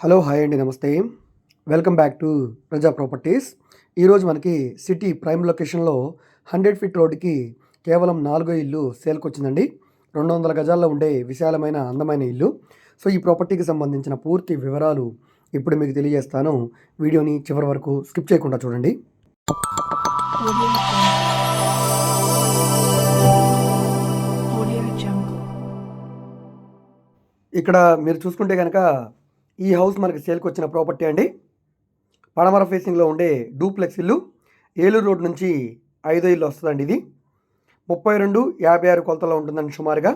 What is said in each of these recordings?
Hello hi అండి నమస్తే. Welcome back to Praja Properties. ఈరోజు మనకి సిటీ ప్రైమ్ లొకేషన్లో హండ్రెడ్ ఫీట్ రోడ్డుకి కేవలం నాలుగో ఇల్లు సేల్కి వచ్చిందండి రెండు వందల గజాల్లో ఉండే విశాలమైన అందమైన ఇల్లు. సో ఈ ప్రాపర్టీకి సంబంధించిన పూర్తి వివరాలు ఇప్పుడు మీకు తెలియజేస్తాను. వీడియోని చివరి వరకు స్కిప్ చేయకుండా చూడండి. ఇక్కడ మీరు చూసుకుంటే కనుక ఈ హౌస్ మనకి సేల్కి వచ్చిన ప్రాపర్టీ అండి. పడమర ఫేసింగ్లో ఉండే డూప్లెక్స్ ఇల్లు ఏలూరు రోడ్ నుంచి ఐదో ఇల్లు వస్తుందండి ఇది. ముప్పై రెండు యాభై ఆరు కొలతలో ఉంటుందండి సుమారుగా.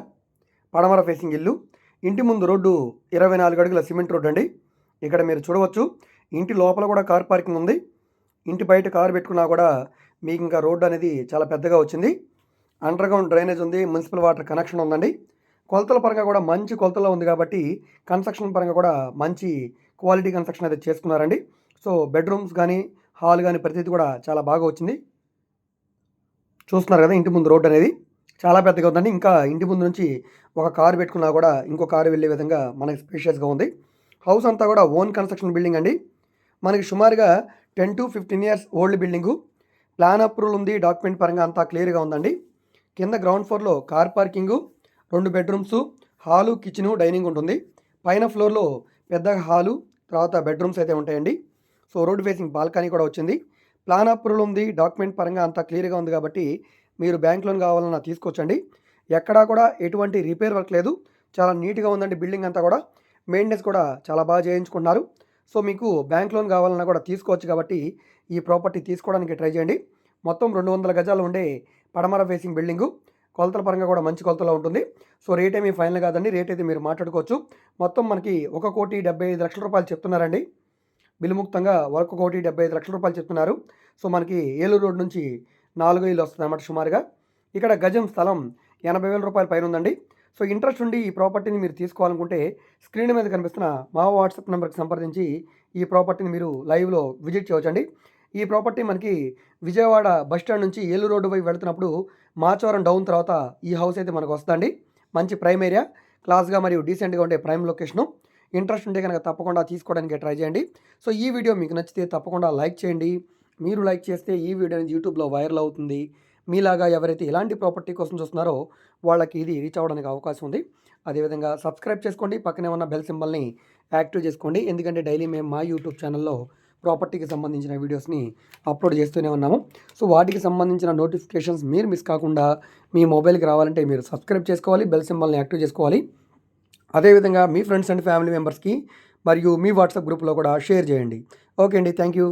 పడమర ఫేసింగ్ ఇల్లు. ఇంటి ముందు రోడ్డు ఇరవై నాలుగు అడుగుల సిమెంట్ రోడ్ అండి. ఇక్కడ మీరు చూడవచ్చు. ఇంటి లోపల కూడా కార్ పార్కింగ్ ఉంది. ఇంటి బయట కారు పెట్టుకున్నా కూడా మీకు ఇంకా రోడ్డు అనేది చాలా పెద్దగా వచ్చింది. అండర్ గ్రౌండ్ డ్రైనేజ్ ఉంది. మున్సిపల్ వాటర్ కనెక్షన్ ఉందండి. కొలతల పరంగా కూడా మంచి కొలతలో ఉంది కాబట్టి కన్స్ట్రక్షన్ పరంగా కూడా మంచి క్వాలిటీ కన్స్ట్రక్షన్ అయితే చేసుకున్నారండి. సో బెడ్రూమ్స్ కానీ హాల్ కానీ ప్రతిదీ కూడా చాలా బాగా వచ్చింది. చూస్తున్నారు కదా ఇంటి ముందు రోడ్ అనేది. చాలా పెద్దగా ఉందండి. ఇంకా ఇంటి ముందు నుంచి ఒక కారు పెట్టుకున్నా కూడా ఇంకో కారు వెళ్ళే విధంగా మనకి స్పేషియస్గా ఉంది. హౌస్ అంతా కూడా ఓన్ కన్స్ట్రక్షన్ బిల్డింగ్ అండి. మనకి సుమారుగా ten to fifteen years old building plan approval ఉంది డాక్యుమెంట్ పరంగా అంతా క్లియర్గా ఉందండి. కింద గ్రౌండ్ ఫ్లోర్లో కార్ పార్కింగు రెండు బెడ్రూమ్స్ హాలు కిచెను డైనింగ్ ఉంటుంది. పైన ఫ్లోర్లో పెద్ద హాలు తర్వాత బెడ్రూమ్స్ అయితే ఉంటాయండి. సో రోడ్ ఫేసింగ్ బాల్కనీ కూడా వచ్చింది. ప్లాన్ అప్రూవల్ ఉంది. డాక్యుమెంట్ పరంగా అంతా క్లియర్గా ఉంది కాబట్టి మీరు బ్యాంక్ లోన్ కావాలన్నా తీసుకోవచ్చండి. ఎక్కడా కూడా ఎటువంటి రిపేర్ వర్క్ లేదు. చాలా నీట్గా ఉందండి బిల్డింగ్ అంతా కూడా. మెయింటెనెన్స్ కూడా చాలా బాగా చేయించుకున్నారు. సో మీకు బ్యాంక్ లోన్ కావాలన్నా కూడా తీసుకోవచ్చు కాబట్టి ఈ ప్రాపర్టీ తీసుకోవడానికి ట్రై చేయండి. మొత్తం రెండు వందల గజాలు ఉండే పడమర ఫేసింగ్ బిల్డింగు కొలతల పరంగా కూడా మంచి కొలతలో ఉంటుంది. సో రేట్ ఏమీ ఫైనల్ కాదండి. రేట్ అయితే మీరు మాట్లాడుకోవచ్చు. మొత్తం మనకి ఒక కోటి డెబ్బై ఐదు లక్షల రూపాయలు చెప్తున్నారండి. బిల్లుముక్తంగా ఒక కోటి డెబ్బై ఐదు లక్షల రూపాయలు చెప్తున్నారు. సో మనకి ఏలూరు రోడ్ నుంచి నాలుగు ఇల్లు వస్తుంది అన్నమాట సుమారుగా. ఇక్కడ గజం స్థలం ఎనభై వేల రూపాయల పైన ఉందండి. సో ఇంట్రెస్ట్ ఉండి ఈ ప్రాపర్టీని మీరు తీసుకోవాలనుకుంటే స్క్రీన్ మీద కనిపిస్తున్న మా వాట్సాప్ నెంబర్కి సంప్రదించి ఈ ప్రాపర్టీని మీరు లైవ్లో విజిట్ చేయవచ్చండి. ఈ ప్రాపర్టీ మనకి విజయవాడ బస్ స్టాండ్ నుంచి ఏలూరు రోడ్డు వైపు వెళ్తున్నప్పుడు మాచవరం డౌన్ తర్వాత ఈ హౌస్ అయితే మనకు వస్తుందండి. మంచి ప్రైమ్ ఏరియా క్లాస్గా మరియు డీసెంట్గా ఉండే ప్రైమ్ లొకేషను ఇంట్రెస్ట్ ఉంటే కనుక తప్పకుండా తీసుకోవడానికి ట్రై చేయండి. సో ఈ వీడియో మీకు నచ్చితే తప్పకుండా లైక్ చేయండి. మీరు లైక్ చేస్తే ఈ వీడియో అనేది యూట్యూబ్లో వైరల్ అవుతుంది. మీలాగా ఎవరైతే ఇలాంటి ప్రాపర్టీ కోసం చూస్తున్నారో వాళ్ళకి ఇది రీచ్ అవ్వడానికి అవకాశం ఉంది. అదేవిధంగా సబ్స్క్రైబ్ చేసుకోండి. పక్కనే ఉన్న బెల్ సింబల్ని యాక్టివ్ చేసుకోండి. ఎందుకంటే డైలీ మేము మా యూట్యూబ్ ఛానల్లో ప్రాపర్టీకి సంబంధించిన వీడియోస్ని అప్లోడ్ చేస్తూనే ఉన్నాము. సో వాటికి సంబంధించిన నోటిఫికేషన్స్ మీరు మిస్ కాకుండా మీ మొబైల్కి రావాలంటే మీరు సబ్స్క్రైబ్ చేసుకోవాలి బెల్ సింబల్ని యాక్టివ్ చేసుకోవాలి. అదేవిధంగా మీ ఫ్రెండ్స్ అండ్ ఫ్యామిలీ మెంబర్స్కి మరియు మీ వాట్సాప్ గ్రూప్లో కూడా షేర్ చేయండి. ఓకే అండి థ్యాంక్ యూ.